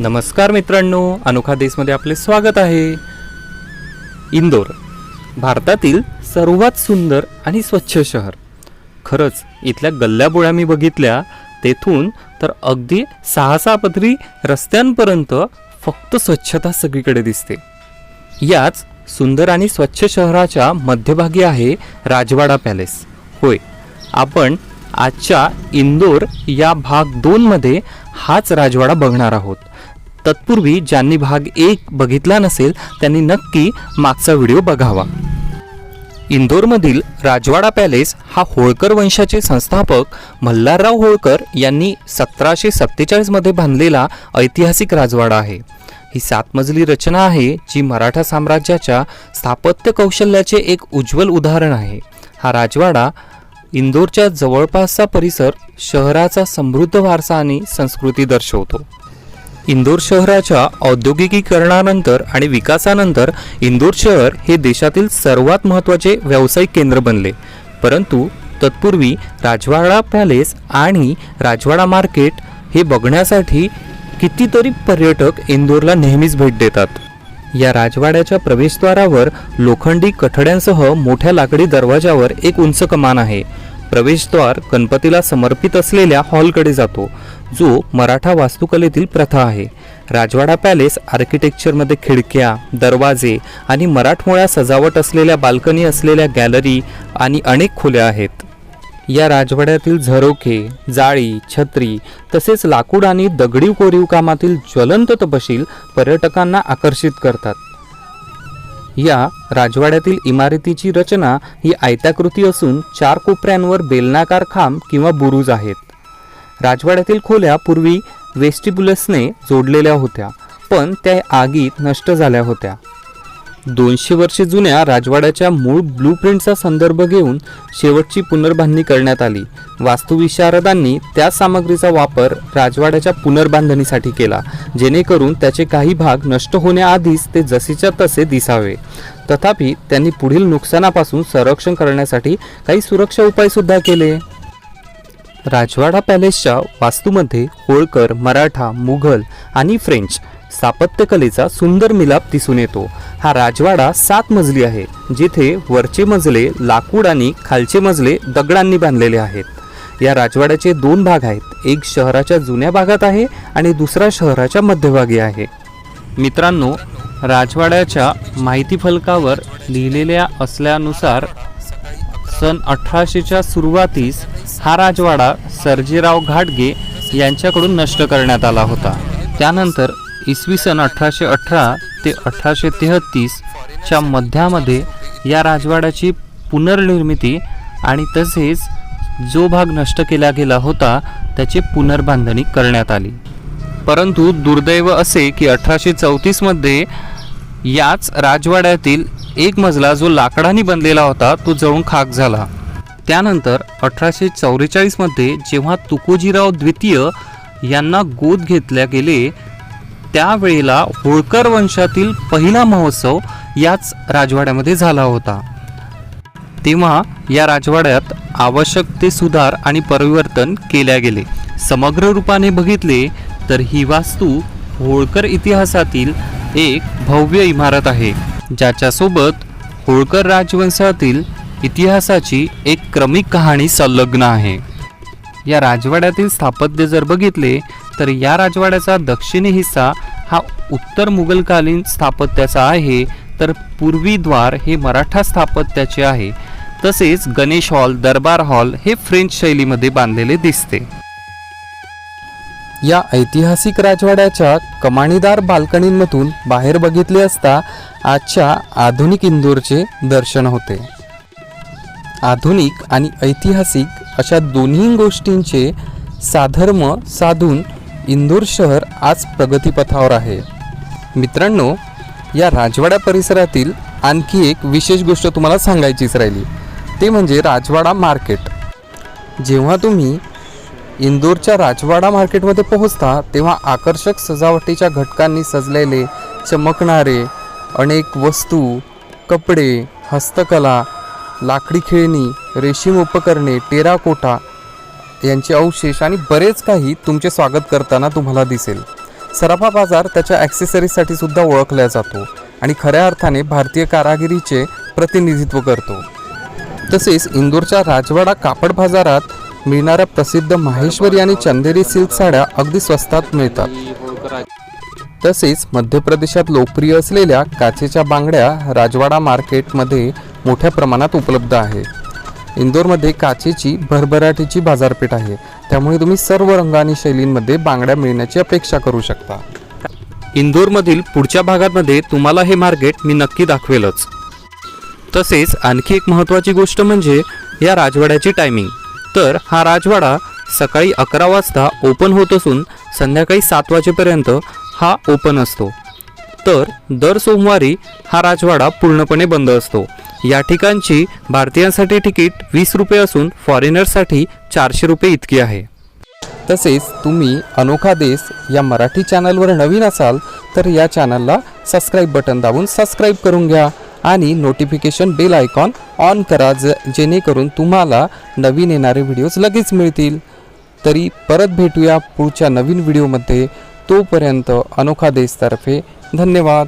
नमस्कार मित्रांनो अनोखा देशमध्ये आपले स्वागत आहे. इंदोर भारतातील सर्वात सुंदर आणि स्वच्छ शहर. खरंच इथल्या गल्ल्याबोळ्या मी बघितल्या तेथून तर अगदी सहा सहा पदरी रस्त्यांपर्यंत फक्त स्वच्छता सगळीकडे दिसते. याच सुंदर आणि स्वच्छ शहराच्या मध्यभागी आहे राजवाडा पॅलेस. होय आपण आजच्या इंदोर या भाग दोनमध्ये हाच राजवाडा बघणार आहोत. तत्पूर्वी ज्यांनी भाग एक बघितला नसेल त्यांनी नक्की मागचा व्हिडिओ बघावा. इंदोरमधील राजवाडा पॅलेस हा होळकर वंशाचे संस्थापक मल्हारराव होळकर यांनी सतराशे सत्तेचाळीसमध्ये बांधलेला ऐतिहासिक राजवाडा आहे. ही सात मजली रचना आहे जी मराठा साम्राज्याच्या स्थापत्य कौशल्याचे एक उज्ज्वल उदाहरण आहे. हा राजवाडा इंदोरच्या जवळपासचा परिसर शहराचा समृद्ध वारसा आणि संस्कृती दर्शवतो. इंदोर शहराच्या औद्योगिकीकरणानंतर आणि विकासानंतर इंदोर शहर हे देशातील सर्वात महत्त्वाचे व्यावसायिक केंद्र बनले. परंतु तत्पूर्वी राजवाडा पॅलेस आणि राजवाडा मार्केट हे बघण्यासाठी कितीतरी पर्यटक इंदोरला नेहमीच भेट देतात. या राजवाड्याच्या प्रवेशद्वारावर लोखंडी कठड्यांसह मोठ्या लाकडी दरवाजावर एक उंच कमान आहे. प्रवेशद्वार गणपतीला समर्पित असलेल्या हॉलकडे जातो. जो मराठा वास्तुकलेतील प्रथा आहे. राजवाडा पॅलेस आर्किटेक्चरमध्ये खिडक्या दरवाजे आणि मराठमोळ्या सजावट असलेल्या बाल्कनी असलेल्या गॅलरी आणि अनेक खोल्या आहेत. या राजवाड्यातील झरोखे जाळी छत्री तसेच लाकूड आणि दगडी कोरीव कामातील ज्वलंत तपशील पर्यटकांना आकर्षित करतात. या राजवाड्यातील इमारतीची रचना ही आयताकृती असून चार कोपऱ्यांवर बेलनाकार खांब किंवा बुरुज आहेत. राजवाड्यातील खोल्या पूर्वी वेस्टिब्युलसने जोडलेल्या होत्या पण त्या आगीत नष्ट झाल्या होत्या. दोनशे वर्षे जुन्या राजवाड्याच्या मूळ ब्लूप्रिंटचा संदर्भ घेऊन शेवटची पुनर्बांधणी करण्यात आली. वास्तुविशारदांनी त्या सामग्रीचा वापर राजवाड्याच्या पुनर्बांधणीसाठी केला जेणेकरून त्याचे काही भाग नष्ट होण्याआधीच ते जसेच्या तसे दिसावे. तथापि त्यांनी पुढील नुकसानापासून संरक्षण करण्यासाठी काही सुरक्षा उपायसुद्धा केले. राजवाडा पॅलेसच्या वास्तूमध्ये होळकर मराठा मुघल आणि फ्रेंच स्थापत्यकलेचा सुंदर मिलाप दिसून येतो. हा राजवाडा सात मजली आहे जिथे वरचे मजले लाकूड आणि खालचे मजले दगडांनी बांधलेले आहेत. या राजवाड्याचे दोन भाग आहेत एक शहराच्या जुन्या भागात आहे आणि दुसरा शहराच्या मध्यभागी आहे. मित्रांनो राजवाड्याच्या माहिती फलकावर लिहिलेल्या असल्यानुसार सन अठराशेच्या सुरुवातीस हा राजवाडा सर्जीराव घाटगे यांच्याकडून नष्ट करण्यात आला होता. त्यानंतर इसवी सन अठराशे अठरा ते अठराशे तेहत्तीसच्या मध्यामध्ये या राजवाड्याची पुनर्निर्मिती आणि तसेच जो भाग नष्ट केला गेला होता त्याची पुनर्बांधणी करण्यात आली. परंतु दुर्दैव असे की अठराशे चौतीसमध्ये याच राजवाड्यातील एक मजला जो लाकडाने बनलेला होता तो जळून खाक झाला. त्यानंतर अठराशे चौवेचाळीसमध्ये जेव्हा तुकोजीराव द्वितीय यांना गोद घेतल्या गेले त्यावेळेला होळकर वंशातील पहिला महोत्सव याच राजवाड्यामध्ये झाला होता. तेव्हा या राजवाड्यात आवश्यक ते सुधार आणि परिवर्तन केल्या गेले. समग्र रूपाने बघितले तर ही वास्तू होळकर इतिहासातील एक भव्य इमारत आहे ज्याच्यासोबत होळकर राजवंशातील इतिहासाची एक क्रमिक कहाणी संलग्न आहे. या राजवाड्यातील स्थापत्य जर बघितले तर या राजवाड्याचा दक्षिणी हिस्सा हा उत्तर मुघलकालीन स्थापत्याचा आहे तर पूर्वी द्वार हे मराठा स्थापत्याचे आहे. तसेच गणेश हॉल दरबार हॉल हे फ्रेंच शैलीमध्ये बांधलेले दिसते. या ऐतिहासिक राजवाड्याच्या कमानीदार बाल्कनींमधून बाहेर बघितले असता आजच्या आधुनिक इंदोरचे दर्शन होते. आधुनिक आणि ऐतिहासिक अशा दोन्ही गोष्टींचे साधर्म साधून इंदूर शहर आज प्रगतीपथावर आहे. मित्रांनो या राजवाडा परिसरातील आणखी एक विशेष गोष्ट तुम्हाला सांगायचीच राहिली. ते म्हणजे राजवाडा मार्केट. जेव्हा तुम्ही इंदोरच्या राजवाडा मार्केटमध्ये पोहोचता तेव्हा आकर्षक सजावटीच्या घटकांनी सजलेले चमकणारे अनेक वस्तू कपडे हस्तकला लाकडी खेळणी रेशीम उपकरणे टेराकोटा यांचे अवशेष आणि बरेच काही तुमचे स्वागत करताना तुम्हाला दिसेल. सराफा बाजार त्याच्या ॲक्सेसरीजसाठी सुद्धा ओळखला जातो आणि खऱ्या अर्थाने भारतीय कारागिरीचे प्रतिनिधित्व करतो. तसेच इंदोरच्या राजवाडा कापड बाजारात मिळणाऱ्या प्रसिद्ध माहेश्वरी आणि चंदेरी सिल्क साड्या अगदी स्वस्तात मिळतात. तसेच मध्य प्रदेशात लोकप्रिय असलेल्या काचेच्या बांगड्या राजवाडा मार्केटमध्ये मोठ्या प्रमाणात उपलब्ध आहे. इंदोरमध्ये काचेची भरभराटीची बाजारपेठ आहे. त्यामुळे तुम्ही सर्व रंग आणि शैलींमध्ये बांगड्या मिळण्याची अपेक्षा करू शकता. इंदोरमधील पुढच्या भागामध्ये तुम्हाला हे मार्केट मी नक्की दाखवेलच. तसेच आणखी एक महत्त्वाची गोष्ट म्हणजे या राजवाड्याची टायमिंग तर हा राजवाडा सकाळी अकरा वाजता ओपन होत असून संध्याकाळी सात वाजेपर्यंत हा ओपन असतो. तर दर सोमवारी हा राजवाडा पूर्णपणे बंद असतो. या ठिकाणची भारतीयांसाठी तिकीट वीस रुपये असून फॉरेनर्ससाठी चारशे रुपये इतकी आहे. तसेच तुम्ही अनोखा देश या मराठी चॅनलवर नवीन असाल तर या चॅनलला सबस्क्राईब बटन दाबून सबस्क्राईब करून घ्या आणि नोटिफिकेशन बेल आयकॉन ऑन करा ज जेणेकरून तुम्हाला नवीन येणारे व्हिडिओज लगेच मिळतील. तरी परत भेटूया पुढच्या नवीन व्हिडिओमध्ये. तोपर्यंत अनोखा देशतर्फे धन्यवाद.